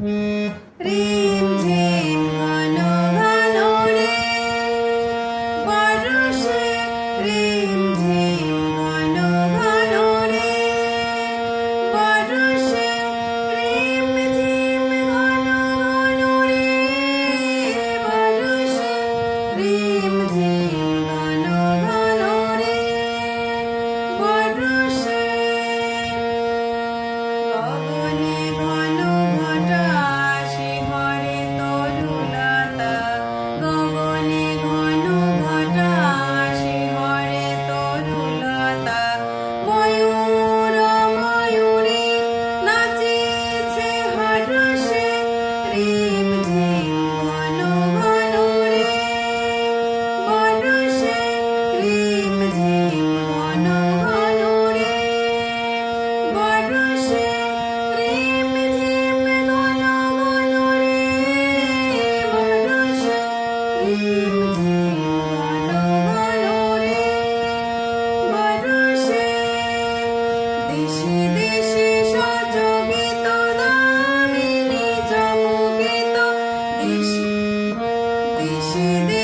ी जी मनो परुष प्रीम দেশে দেশে সজগিত দামিনী জগগীত দেশে দেশে